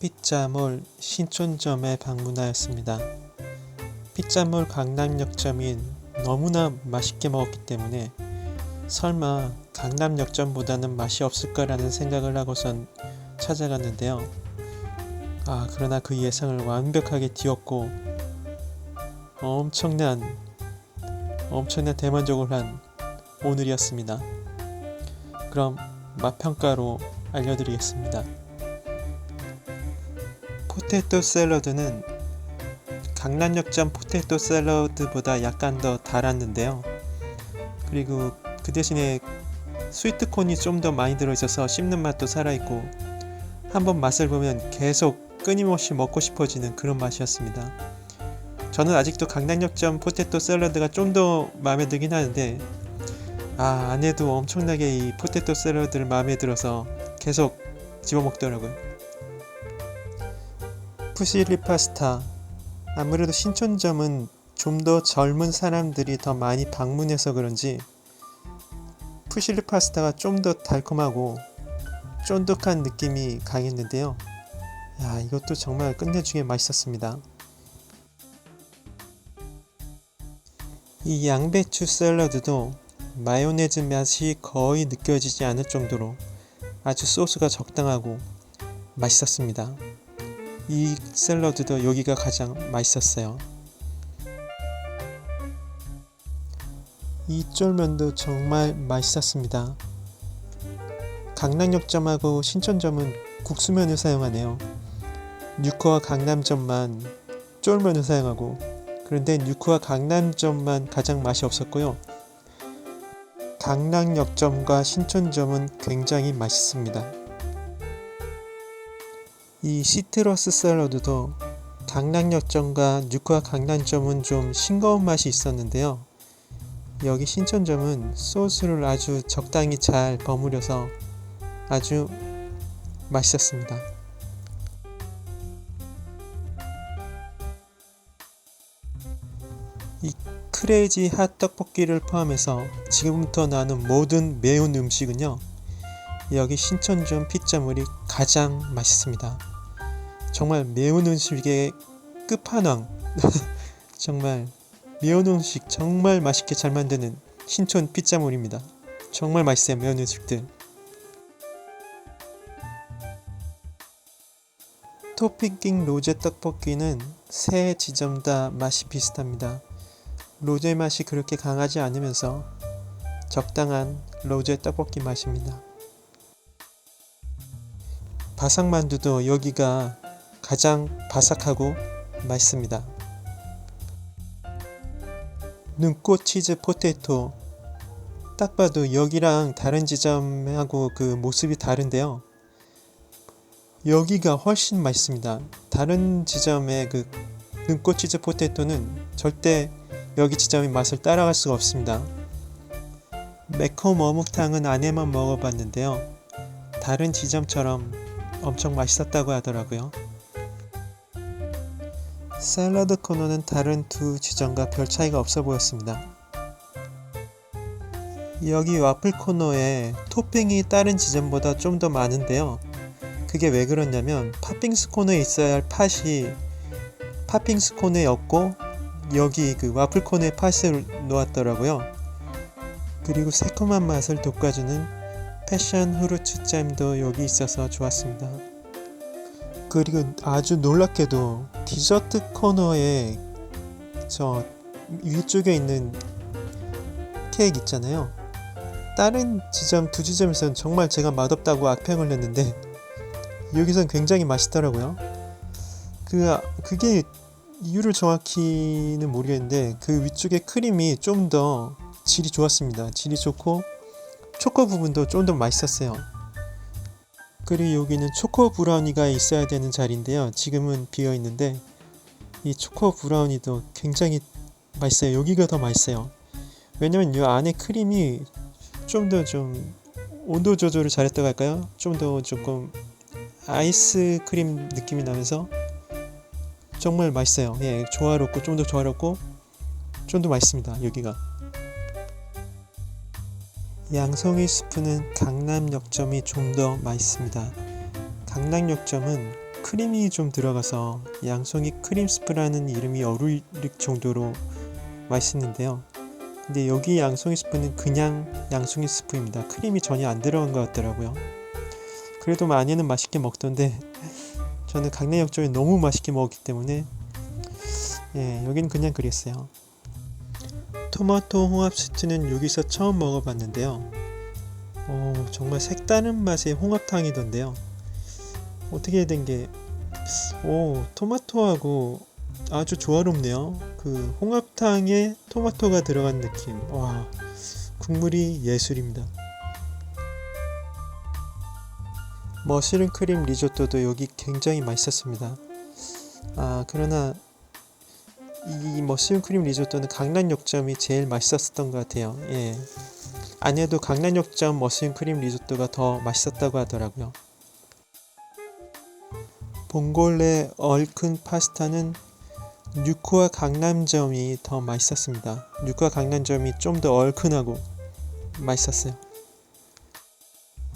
피자몰 신촌점에 방문하였습니다. 피자몰 강남역점이 너무나 맛있게 먹었기 때문에 설마 강남역점보다는 맛이 없을까라는 생각을 하고선 찾아갔는데요. 아, 그러나 그 예상을 완벽하게 뒤엎고 엄청난 엄청난 대만족을 한 오늘이었습니다. 그럼 맛평가로 알려드리겠습니다. 포테토 샐러드는 강남역점 포테토 샐러드보다 약간 더 달았는데요. 그리고 그 대신에 스위트콘이 좀 더 많이 들어있어서 씹는 맛도 살아있고 한번 맛을 보면 계속 끊임없이 먹고 싶어지는 그런 맛이었습니다. 저는 아직도 강남역점 포테토 샐러드가 좀 더 마음에 들긴 하는데 아 안에도 엄청나게 이 포테토 샐러드를 마음에 들어서 계속 집어먹더라고요. 푸실리 파스타 아무래도 신촌점은 좀 더 젊은 사람들이 더 많이 방문해서 그런지 푸실리 파스타가 좀 더 달콤하고 쫀득한 느낌이 강했는데요. 야 이것도 정말 끝내주게 맛있었습니다. 이 양배추 샐러드도 마요네즈 맛이 거의 느껴지지 않을 정도로 아주 소스가 적당하고 맛있었습니다. 이 샐러드도 여기가 가장 맛있었어요. 이 쫄면도 정말 맛있었습니다. 강남역점하고 신촌점은 국수면을 사용하네요. 뉴코와 강남점만 쫄면을 사용하고 그런데 뉴코와 강남점만 가장 맛이 없었고요. 강남역점과 신촌점은 굉장히 맛있습니다. 이 시트러스 샐러드도 강남역점과 뉴코와 강남점은 좀 싱거운 맛이 있었는데요. 여기 신촌점은 소스를 아주 적당히 잘 버무려서 아주 맛있었습니다. 이 크레이지 핫 떡볶이를 포함해서 지금부터 나는 모든 매운 음식은요. 여기 신촌점 피자물이 가장 맛있습니다. 정말 매운 음식의 끝판왕. 정말 매운 음식 정말 맛있게 잘 만드는 신촌 피자물입니다. 정말 맛있어요 매운 음식들. 토핑 로제 떡볶이는 세 지점 다 맛이 비슷합니다. 로제 맛이 그렇게 강하지 않으면서 적당한 로제 떡볶이 맛입니다. 바삭만두도 여기가 가장 바삭하고 맛있습니다. 눈꽃 치즈 포테토 딱 봐도 여기랑 다른 지점하고 그 모습이 다른데요. 여기가 훨씬 맛있습니다. 다른 지점의 그 눈꽃 치즈 포테토는 절대 여기 지점의 맛을 따라갈 수가 없습니다. 매콤 어묵탕은 안에만 먹어봤는데요. 다른 지점처럼 엄청 맛있었다고 하더라고요. 샐러드 코너는 다른 두 지점과 별 차이가 없어 보였습니다. 여기 와플 코너에 토핑이 다른 지점보다 좀 더 많은데요. 그게 왜 그렇냐면 팥빙수 코너에 있어야 할 팥이 팥빙수 코너에 없고 여기 그 와플 코너에 팥을 놓았더라고요. 그리고 새콤한 맛을 돋궈주는 패션 후르츠 잼도 여기 있어서 좋았습니다. 그리고 아주 놀랍게도 디저트 코너에 저 위쪽에 있는 케이크 있잖아요. 다른 지점 두 지점에서는 정말 제가 맛없다고 악평을 냈는데 여기선 굉장히 맛있더라고요. 그 그게 이유를 정확히는 모르겠는데 그 위쪽에 크림이 좀 더 질이 좋았습니다. 질이 좋고 초코 부분도 좀 더 맛있었어요. 그리고 여기는 초코 브라우니가 있어야 되는 자리인데요. 지금은 비어 있는데 이 초코 브라우니도 굉장히 맛있어요. 여기가 더 맛있어요. 왜냐면 이 안에 크림이 좀 더좀 온도 조절을 잘했다고 할까요? 좀 더 조금 아이스 크림 느낌이 나면서 정말 맛있어요. 예, 조화롭고 좀 더 조화롭고 좀 더 맛있습니다. 여기가. 양송이 스프는 강남역점이 좀 더 맛있습니다. 강남역점은 크림이 좀 들어가서 양송이 크림 스프라는 이름이 어울릴 정도로 맛있는데요. 근데 여기 양송이 스프는 그냥 양송이 스프입니다. 크림이 전혀 안 들어간 것 같더라고요. 그래도 많이는 맛있게 먹던데 저는 강남역점에 너무 맛있게 먹었기 때문에 예, 여긴 그냥 그랬어요. 토마토 홍합 스튜는 여기서 처음 먹어봤는데요. 오, 정말 색다른 맛의 홍합탕이던데요. 어떻게 된 게, 오, 토마토하고 아주 조화롭네요. 그 홍합탕에 토마토가 들어간 느낌. 와, 국물이 예술입니다. 머시룸 크림 리조또도 여기 굉장히 맛있었습니다. 아, 그러나 이 머시룸 크림 리조또는 강남역점이 제일 맛있었던 것 같아요. 예. 아니어도 강남역점 머시룸 크림 리조또가 더 맛있었다고 하더라고요. 봉골레 얼큰 파스타는 뉴크와 강남점이 더 맛있었습니다. 뉴크와 강남점이 좀 더 얼큰하고 맛있었어요.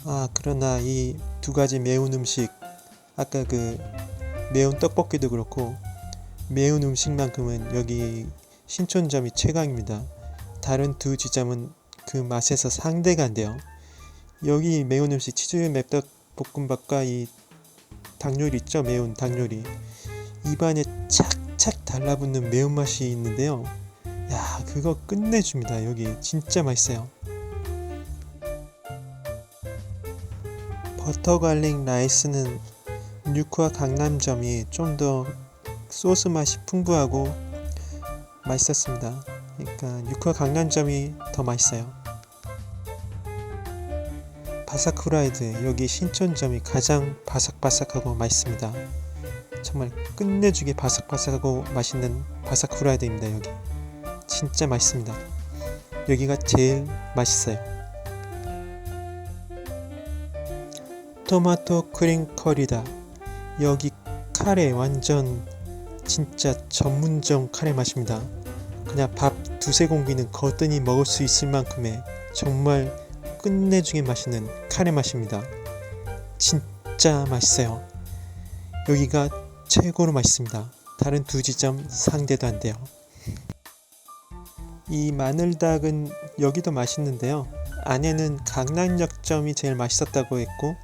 아 그러나 이 두 가지 매운 음식 아까 그 매운 떡볶이도 그렇고 매운 음식만큼은 여기 신촌점이 최강입니다. 다른 두 지점은 그 맛에서 상대가 안 돼요. 여기 매운 음식 치즈 맵떡 볶음밥과 이 닭요리 있죠 매운 닭요리 입안에 착착 달라붙는 매운맛이 있는데요. 야 그거 끝내줍니다. 여기 진짜 맛있어요. 버터 갈릭 라이스는 뉴크와 강남점이 좀 더 소스 맛이 풍부하고 맛있었습니다. 그러니까 뉴크와 강남점이 더 맛있어요. 바삭 후라이드 여기 신촌점이 가장 바삭바삭하고 맛있습니다. 정말 끝내주게 바삭바삭하고 맛있는 바삭 후라이드입니다. 여기 진짜 맛있습니다. 여기가 제일 맛있어요. 토마토 크림 커리다. 여기 카레 완전 진짜 전문점 카레 맛입니다. 그냥 밥 두세 공기는 거뜬히 먹을 수 있을 만큼의 정말 끝내주게 맛있는 카레 맛입니다. 진짜 맛있어요. 여기가 최고로 맛있습니다. 다른 두 지점 상대도 안 돼요. 이 마늘닭은 여기도 맛있는데요. 안에는 강남역점이 제일 맛있었다고 했고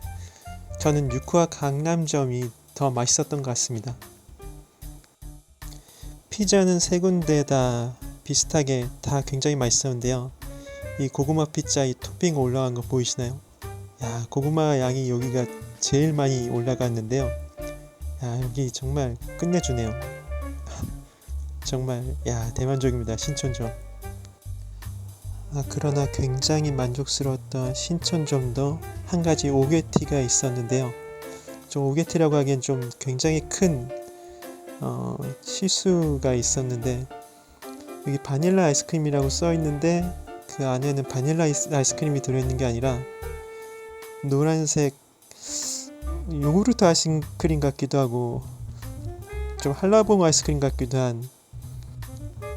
저는 육화 강남점이 더 맛있었던 것 같습니다. 피자는 세 군데 다 비슷하게 다 굉장히 맛있었는데요. 이 고구마 피자 이 토핑 올라간 거 보이시나요? 야 고구마 양이 여기가 제일 많이 올라갔는데요. 야 여기 정말 끝내주네요. 정말 야 대만족입니다 신촌점. 아 그러나 굉장히 만족스러웠던 신촌점도 한 가지 오게티가 있었는데요. 좀 오게티라고 하기엔 좀 굉장히 큰 어, 실수가 있었는데 여기 바닐라 아이스크림이라고 써 있는데 그 안에는 바닐라 아이스- 아이스크림이 들어있는 게 아니라 노란색 요구르트 아이스크림 같기도 하고 좀 한라봉 아이스크림 같기도 한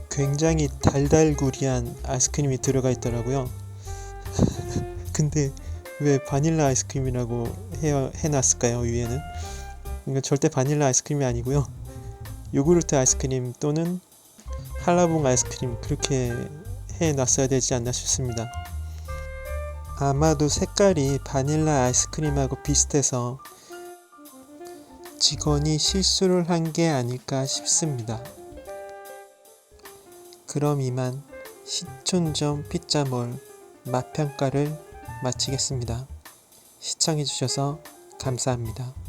굉장히 달달구리한 아이스크림이 들어가 있더라고요. 근데 왜 바닐라 아이스크림이라고 해, 해놨을까요 위에는? 이거 절대 바닐라 아이스크림이 아니고요. 요구르트 아이스크림 또는 한라봉 아이스크림 그렇게 해 놨어야 되지 않나 싶습니다. 아마도 색깔이 바닐라 아이스크림하고 비슷해서 직원이 실수를 한 게 아닐까 싶습니다. 그럼 이만 시촌점 피자몰 맛평가를 마치겠습니다. 시청해주셔서 감사합니다.